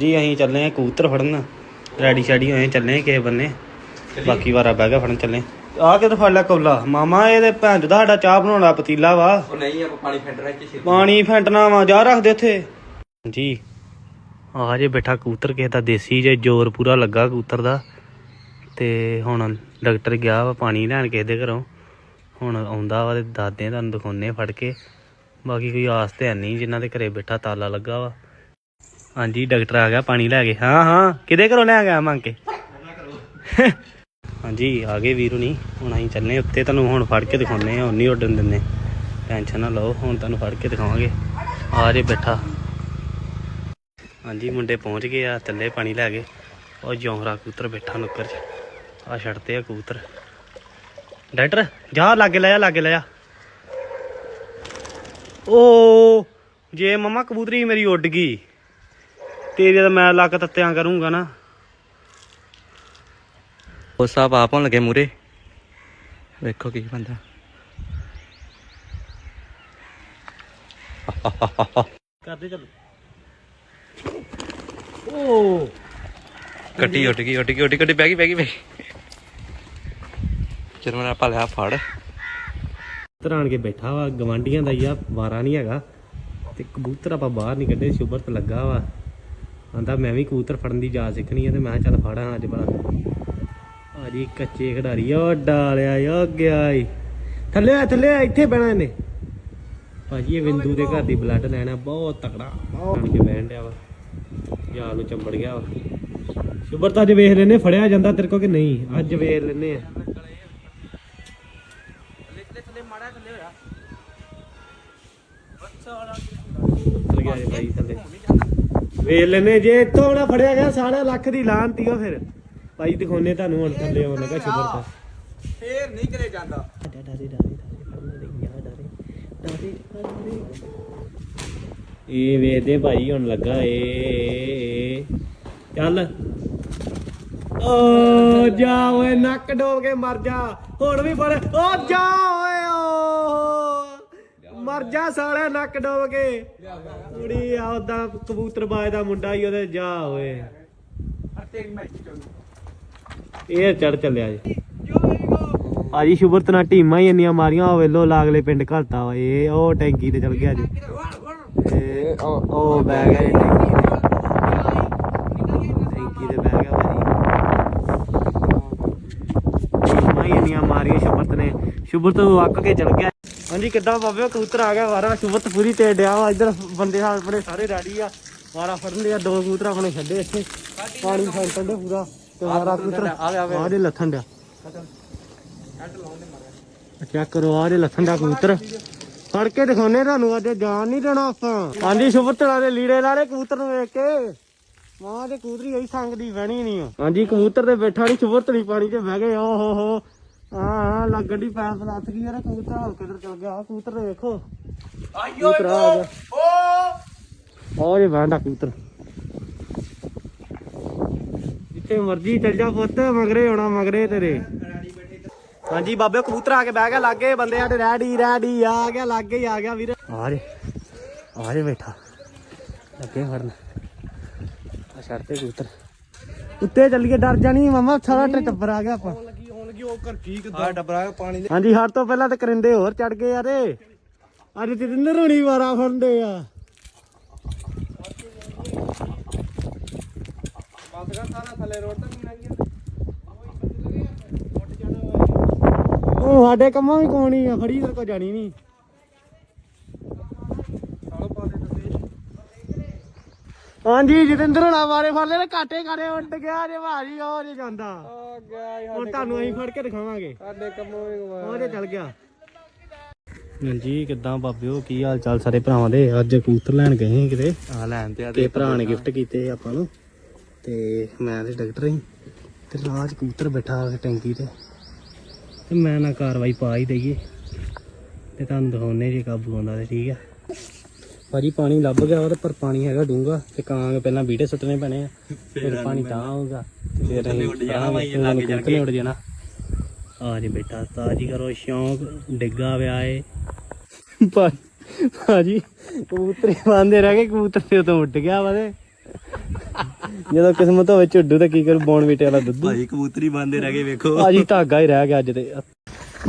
ਜੀ ਅਸੀਂ ਚੱਲੇ ਆ ਕਬੂਤਰ ਫੜਨ। ਰੈਡੀ ਸ਼ੈਡੀ ਹੋਏ ਚੱਲੇ ਆ ਕਿਸੇ ਬੰਨੇ। ਬਾਕੀ ਵਾਰਾ ਬਹਿ ਗਿਆ ਫੜਨ ਚੱਲੇ ਆ ਕੇ ਤਾਂ ਫੜ ਲਿਆ ਕੌਲਾ? ਮਾਮਾ ਇਹਦੇ ਭੈਣ ਦਾ ਸਾਡਾ ਚਾਹ ਬਣਾਉਣ ਪਤੀਲਾ ਵਾ। ਉਹ ਨਹੀਂ ਆਪਾਂ ਪਾਣੀ ਫੈਂਟਣਾ ਪਾਣੀ ਵਾ ਜਾ ਰੱਖ ਦੇ ਉੱਥੇ। ਜੀ। ਆ ਜੇ ਬੈਠਾ ਕਬੂਤਰ ਕਿਸੇ ਦਾ ਦੇਸੀ ਜੇ ਜ਼ੋਰ ਪੂਰਾ ਲੱਗਾ ਕਬੂਤਰ ਦਾ। ਤੇ ਹੁਣ ਡਾਕਟਰ ਗਿਆ ਵਾ ਪਾਣੀ ਲੈਣ ਕਿਸੇ ਦੇ ਘਰੋਂ। ਹੁਣ ਆਉਂਦਾ ਵਾ ਤੇ ਦਾਦੇ ਤੁਹਾਨੂੰ ਦਿਖਾਉਨੇ ਫੜ ਕੇ। ਬਾਕੀ ਕੋਈ ਆਸ ਤੇ ਹੈ ਨਹੀਂ ਜਿਨ੍ਹਾਂ ਦੇ ਘਰੇ ਬੈਠਾ ਤਾਲਾ ਲੱਗਾ ਵਾ। ਹਾਂਜੀ, ਡਾਕਟਰ ਆ ਗਿਆ, ਪਾਣੀ ਲੈ ਕੇ। ਹਾਂ ਹਾਂ ਕਿਹਦੇ ਘਰੋਂ ਲੈ ਗਿਆ ਮੰਗ ਕੇ? ਹਾਂਜੀ, ਆ ਗਏ ਵੀਰੂ ਨਹੀਂ ਹੁਣ ਅਸੀਂ ਚੱਲੇ ਉੱਤੇ, ਤੁਹਾਨੂੰ ਹੁਣ ਫੜ ਕੇ ਦਿਖਾਉਨੇ ਆ ਹੁਣ ਉੱਡਣ ਦਿੰਦੇ। ਟੈਨਸ਼ਨ ਨਾ ਲਓ, ਹੁਣ ਤੁਹਾਨੂੰ ਫੜ ਕੇ ਦਿਖਾਵਾਂਗੇ। ਆ ਜੇ ਬੈਠਾ। ਹਾਂਜੀ, ਮੁੰਡੇ ਪਹੁੰਚ ਗਏ ਆ, ਥੱਲੇ ਪਾਣੀ ਲੈ ਗਏ ਉਹ ਜੌਹਰਾ ਕਬੂਤਰ ਬੈਠਾ ਨੁੱਕਰ 'ਚ। ਆ ਛੱਡਤੇ ਆ ਕਬੂਤਰ। ਡਾਕਟਰ, ਜਾ, ਲਾਗੇ ਲੈ ਜਾ ਲਾਗੇ ਲੈ ਜਾ ਓ, ਜੇ ਮਮਾ ਕਬੂਤਰੀ ਮੇਰੀ ਉੱਡ ਗਈ। ਤੇਰੀ ਤਾਂ ਮੈਂ ਲੱਕ ਤੱਤਿਆਂ ਕਰੂੰਗਾ ਨਾ। ਉਹ ਸਾਹਿਬ ਆਪ ਹੋਣ ਲੱਗੇ ਮੂਰੇ ਵੇਖੋ ਕੀ ਬੰਦਾ। ਕਰਦੇ ਚੱਲ। ਓ। ਕੱਟੀ ਉੱਡ ਗਈ ਉੱਡ ਗਈ ਉੱਡ ਗਈ ਉੱਡ ਗਈ, ਬਹਿ ਗਈ ਬਹਿ ਗਈ। ਚਲ ਮੇਰਾ ਭਲਿਆ ਫੜ। ਤਰਾਣ ਕੇ ਬੈਠਾ ਵਾ ਗਵਾਂਡੀਆਂ ਦਾ ਹੀ ਆ ਵਾਰਾ ਨਹੀਂ ਹੈਗਾ। ਤੇ ਕਬੂਤਰ ਆਪਾਂ ਬਾਹਰ ਨਹੀਂ ਕੱਢੇ ਸ਼ੁਭਰਤ ਲੱਗਾ ਵਾ। ਆਂਦਾ ਮੈਂ ਵੀ ਕਬੂਤਰ ਫੜਨ ਦੀ ਜਾਚ ਸਿੱਖਣੀ ਆ ਤੇ ਮੈਂ ਕਿਹਾ ਚੱਲ ਫੜਾਂ ਅੱਜ ਭਲਾ। ਆ ਜੀ ਕੱਚੇ ਖਿਡਾਰੀ ਆ ਡਾਲਿਆ ਆ ਗਿਆ ਈ ਥੱਲੇ ਆ ਥੱਲੇ ਆ ਇੱਥੇ ਬਹਿਣਾ ਇਹਨੇ। ਭਾਜੀ ਇਹ ਬਿੰਦੂ ਦੇ ਘਰ ਦੀ ਬਲੱਡ ਲੈਣਾ ਬਹੁਤ ਤਕੜਾ। ਬਹੁਤ। ਕੇ ਬਹਿਣ ਡਿਆ ਵਾ। ਜਾਲ ਨੂੰ ਚੰਬੜ ਗਿਆ ਵਾ। ਸ਼ੁਭਰਤ ਅੱਜ ਵੇਖ ਲੈਨੇ ਫੜਿਆ ਜਾਂਦਾ ਤੇਰੇ ਕੋ ਕਿ ਨਹੀਂ? ਅੱਜ ਵੇਖ ਲੈਨੇ ਆ। ਗਿਆ ਜੀ ਥੱਲੇ। ਵੇਖ ਲੈਨੇ ਜੇ ਇੱਥੋਂ ਨਾ ਫੜਿਆ ਗਿਆ ਸਾਢੇ ਲੱਖ ਦੀ ਲਾਂਤੀ ਉਹ ਫਿਰ। ਭਾਈ ਦਿਖਾਉਨੇ ਤੁਹਾਨੂੰ ਹੁਣ ਥੱਲੇ ਆਉਣ ਲੱਗਾ ਸ਼ੁਗਰ ਤਾਂ। ਫੇਰ ਨਹੀਂ ਕਰੇ ਜਾਂਦਾ। ਡਾਰੇ ਡਾਰੇ ਡਾਰੇ ਡਾਰੇ ਡਾਰੇ ਇਹ ਵੇਖਦੇ ਭਾਈ ਹੁਣ ਲੱਗਾ ਏ। ਚੱਲ। ਓ ਜਾ ਓਏ ਨੱਕ ਡੋਲ ਕੇ ਮਰ ਜਾ। ਹੁਣ ਵੀ ਫੜ। ਓ ਜਾ ਓਏ ਮਰ ਜਾ ਸਾਲਿਆ ਨੱਕ ਡੋਲ ਕੇ। ਕੁੜੀ ਆ ਉਦਾਂ ਕਬੂਤਰਬਾਜ਼ ਦਾ ਮੁੰਡਾ ਹੀ ਉਹਦੇ ਜਾ ਓਏ। ਇਹ ਚੜ ਚੱਲਿਆ ਜੀ। ਆਜੀ ਸ਼ੁਭਰਤ ਨਾਲ ਟੀਮਾਂ ਹੀ ਇੰਨੀਆਂ ਮਾਰੀਆਂ ਉਹ ਵੇਲੋ ਲਾਗਲੇ ਪਿੰਡ ਘਲਤਾ ਵਾ। ਇਹ ਉਹ ਟੈਂਕੀ ਤੇ ਚਲ ਗਿਆ ਜੀ। ਇਹ ਉਹ ਬਹਿ ਗਿਆ ਜੀ। ਟੈਂਕੀ ਤੇ ਬਹਿ ਗਿਆ ਭਾਜੀ। ਟੀਮਾਂ ਹੀ ਇੰਨੀਆਂ ਮਾਰੀਆਂ ਸ਼ੁਭਰਤ ਨੇ ਸ਼ੁਭਰਤ ਵੱਕ ਕੇ ਚਲ ਗਿਆ ਹਾਂਜੀ ਕਿੱਦਾਂ ਬਾਬੇ? ਕਬੂਤਰ ਆ ਗਿਆ ਵਾਰਾ ਸ਼ੁਭਰਤ ਪੂਰੀ ਤੇ ਡਿਆ ਵਾ। ਇੱਧਰ ਬੰਦੇ ਆਪਣੇ ਸਾਰੇ ਰੈਡੀ ਆ। ਵਾਰਾ ਫੜਨ ਦੇ ਆ ਦੋ ਕਬੂਤਰ ਆਪਣੇ ਛੱਡੇ ਇੱਥੇ। ਪਾਣੀ ਫੈਂਟਣ ਦੇ ਪੂਰਾ। ਤੇ ਵਾਰਾ ਕਬੂਤਰ ਆ ਦੇ ਲੱਥਣ ਡਿਆ। ਚੈੱਕ ਕਰੋ ਆ ਦੇ ਲੱਥਣ ਦਾ ਕਬੂਤਰ। ਫੜ ਕੇ ਦਿਖਾਉਨੇ ਤੁਹਾਨੂੰ ਅੱਜ ਜਾਨ ਨਹੀਂ ਦੇਣਾ ਆਪਾਂ। ਹਾਂਜੀ ਸ਼ੁਭਤਲਾ ਦੇ ਲੀੜੇ ਲਾਰੇ ਕਬੂਤਰ ਨੂੰ ਵੇਖ ਕੇ। ਮਾਂ ਦੇ ਕਬੂਤਰੀ ਐਈ ਸੰਗ ਦੀ ਵਹਿਣੀ ਨਹੀਂ ਹਾਂਜੀ ਕਬੂਤਰ ਤੇ ਬੈਠਾ ਨਹੀਂ ਸ਼ੁਭਤਲੀ ਪਾਣੀ 'ਚ ਬਹਿ ਗਏ। ਓ ਹੋ ਹੋ। ਹਾਂ ਲੱਗਣ ਦੀ ਪੈਪ ਲੱਥ ਗਈ ਯਾਰ ਕਬੂਤਰ ਹਲ ਕਿਧਰ ਚਲ ਗਿਆ ਆਹ ਕਬੂਤਰ ਦੇ ਵੇਖੋ ਕਬੂਤਰ ਆ ਗਿਆ। ਓ। ਜੇ ਕਬੂਤਰ। ਜਿੱਥੇ ਮਰਜ਼ੀ ਚੱਲ ਜਾ ਪੁੱਤ ਮਗਰੇ ਆਉਣਾ ਮਗਰੇ ਤੇਰੇ। ਹਾਂਜੀ ਬਾਬੇ ਕਬੂਤਰ ਆ ਕੇ ਬਹਿ ਗਿਆ ਲਾਗੇ ਬੰਦੇ ਸਾਡੇ ਰੈਡੀ ਰੈਡੀ ਆ ਗਿਆ ਲਾਗੇ ਹੀ ਆ ਗਿਆ ਵੀਰ। ਆ ਰੇ ਬੈਠਾ। ਲੱਗੇ ਫੜਨ ਆ ਛੱਡ ਤੇ ਕਬੂਤਰ। ਉੱਤੇ ਚੱਲੀਏ ਡਰ ਜਾਣੀ ਮਾਮਾ ਸਾਰਾ ਟੱਬਰ ਆ ਗਿਆ ਆਪਾਂ। ਆ ਡਬਰਾ ਪਾਣੀ ਹਾਂਜੀ ਹਰ ਤੋਂ ਪਹਿਲਾਂ ਤੇ ਕਰਿੰਦੇ ਹੋਰ ਚੜ ਗਏ ਯਾਰੇ ਅੱਜ ਜਤਿੰਦਰ ਹੋਣੀ ਵਾਰਾ ਫੜਦੇ ਆ। ਸਾਰਾ ਥੱਲੇ ਰੋਡ ਤੱਕ ਨਹੀਂ ਉਹ ਸਾਡੇ ਕੰਮਾਂ ਵੀ ਕੋਣੀ ਆ ਫੜੀ ਤੇਰੇ ਕੋ ਜਾਣੀ ਨਹੀਂ। ਹਾਂਜੀ ਜਤਿੰਦਰ ਹੋਣਾ ਮਾਰੇ ਫੜ ਲੈ ਕਾਟੇ ਕਾਟੇ ਉੱਡ ਗਿਆ ਜੇ ਭਾਜੀ ਉਹ ਜੇ ਜਾਂਦਾ। ਆ ਗਿਆ ਹੁਣ ਤੁਹਾਨੂੰ ਅਸੀਂ ਫੜ ਕੇ ਦਿਖਾਵਾਂਗੇ। ਸਾਡੇ ਕੰਮੋਂ ਵੀ ਉਹ ਜੇ ਚੱਲ ਗਿਆ। ਹਾਂਜੀ ਕਿੱਦਾਂ ਬਾਬਿਓ ਕੀ ਹਾਲ ਚਾਲ ਸਾਰੇ ਭਰਾਵਾਂ ਦੇ? ਅੱਜ ਕਬੂਤਰ ਲੈਣ ਗਏ ਸੀ ਕਿਤੇ। ਆ ਲੈਣ ਤੇ ਆ ਤੇ ਭਰਾ ਨੇ ਗਿਫਟ ਕੀਤੇ ਆਪਾਂ ਨੂੰ। ਤੇ ਮੈਂ ਤੇ ਡਾਕਟਰ ਹੀ। ਤੇ ਰਾਜ ਕਬੂਤਰ ਬੈਠਾ ਆ ਟੈਂਕੀ ਤੇ। ਤੇ ਮੈਂ ਨਾ ਕਾਰਵਾਈ ਪਾ ਹੀ ਦਈਏ। ਤੇ ਤੁਹਾਨੂੰ ਦਿਖਾਉਨੇ ਜੇ ਕਾਬੂ ਆਉਂਦਾ ਤੇ ਠੀਕ ਆ। ਭਾਜੀ ਪਾਣੀ ਲੱਭ ਗਿਆ ਤੇ ਪਰ ਪਾਣੀ ਹੈਗਾ ਡੂੰਗਾ ਤੇ ਕਾਂਗ ਪਹਿਲਾਂ ਬੀਟੇ ਸੁੱਟਣੇ ਪੈਣੇ ਆ ਫਿਰ ਪਾਣੀ ਤਾਂ ਆਊਗਾ। ਤੇ ਫਿਰ ਉੱਡ ਜਾਣਾ ਲੱਗ ਜਾਣਗੇ ਉੱਡ ਜਾਣਾ। ਆ ਜੀ ਬੇਟਾ ਤਾਜੀ ਕਰੋ ਸ਼ੌਂਕ ਡਿੱਗਾ ਵਿਆ ਏ। ਭਾਜੀ ਕਬੂਤਰੇ ਬੰਦੇ ਰਹਿ ਗਏ ਕਬੂਤਰ ਤੇ ਉਤੋਂ ਉੱਡ ਗਿਆ ਵਾ ਤੇ। ਜਦੋਂ ਕਿਸਮਤ ਹੋਵੇ ਝੁੱਡੂ ਤੇ ਕੀ ਕਰੂ ਬੌਣ ਬੀਟੇ ਵਾਲਾ ਦੁੱਧ। ਭਾਈ ਕਬੂਤਰੀ ਬੰਦੇ ਰਹਿ ਗਏ ਵੇਖੋ। ਭਾਜੀ ਧਾਗਾ ਹੀ ਰਹਿ ਗਿਆ ਅੱਜ ਤੇ।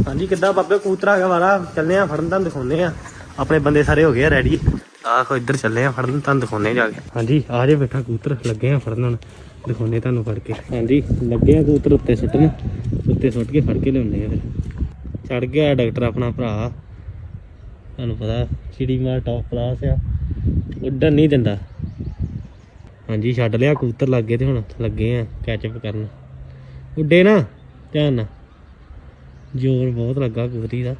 ਹਾਂਜੀ ਕਿੱਦਾਂ ਬਾਬੇ ਹੈਗਾ ਵਾਲਾ। ਚੱਲੇ ਆ ਫੜਨ ਤੁਹਾਨੂੰ ਦਿਖਾਉਨੇ ਆ। ਆਪਣੇ ਬੰਦੇ ਸਾਰੇ ਹੋ ਗਏ ਆ ਰੈਡੀ ਆਹੋ ਇੱਧਰ ਚੱਲੇ ਆ ਫੜਨ, ਤੁਹਾਨੂੰ ਦਿਖਾਉਨੇ ਜਾ ਕੇ। ਹਾਂਜੀ, ਆ ਜੇ ਬੈਠਾ ਕੂਤਰ ਲੱਗੇ ਆ ਫੜਨ ਹੁਣ। ਦਿਖਾਉਨੇ ਤੁਹਾਨੂੰ ਫੜ ਕੇ। ਹਾਂਜੀ, ਲੱਗੇ ਆ ਕੂਤਰ ਉੱਤੇ ਸੁੱਟਣ। ਉੱਤੇ ਸੁੱਟ ਕੇ ਫੜ ਕੇ ਲਿਆਉਂਦੇ ਆ ਫਿਰ। ਚੜ ਗਿਆ ਡਾਕਟਰ ਆਪਣਾ ਭਰਾ। ਤੁਹਾਨੂੰ ਪਤਾ, ਚਿੜੀ ਮਾਰ ਟੌਪ ਕਲਾਸ ਆ। ਉੱਡਣ ਨਹੀਂ ਦਿੰਦਾ। ਹਾਂਜੀ, ਛੱਡ ਲਿਆ ਕੂਤਰ ਲੱਗੇ ਤੇ ਹੁਣ ਲੱਗੇ ਆ ਕੈਚਅਪ ਕਰਨ। ਉੱਡੇ ਨਾ, ਧਿਆਨ ਨਾਲ। ਜ਼ੋਰ ਬਹੁਤ ਲੱਗਾ ਕਬੂਤਰੀ ਦਾ।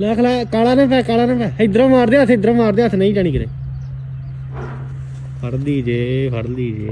ਲੈ ਖਲਾ ਕਾਲਾ ਨਾ ਪੈ, ਕਾਲਾ ਨਾ ਪੈ। ਇਧਰੋਂ ਮਾਰਦੇ ਹੱਥ, ਇਧਰੋਂ ਮਾਰਦੇ ਹੱਥ, ਨਹੀਂ ਜਾਣੀ ਕਿਤੇ। ਫੜ ਲਈ ਜੇ ਫੜ ਲਈ ਜੇ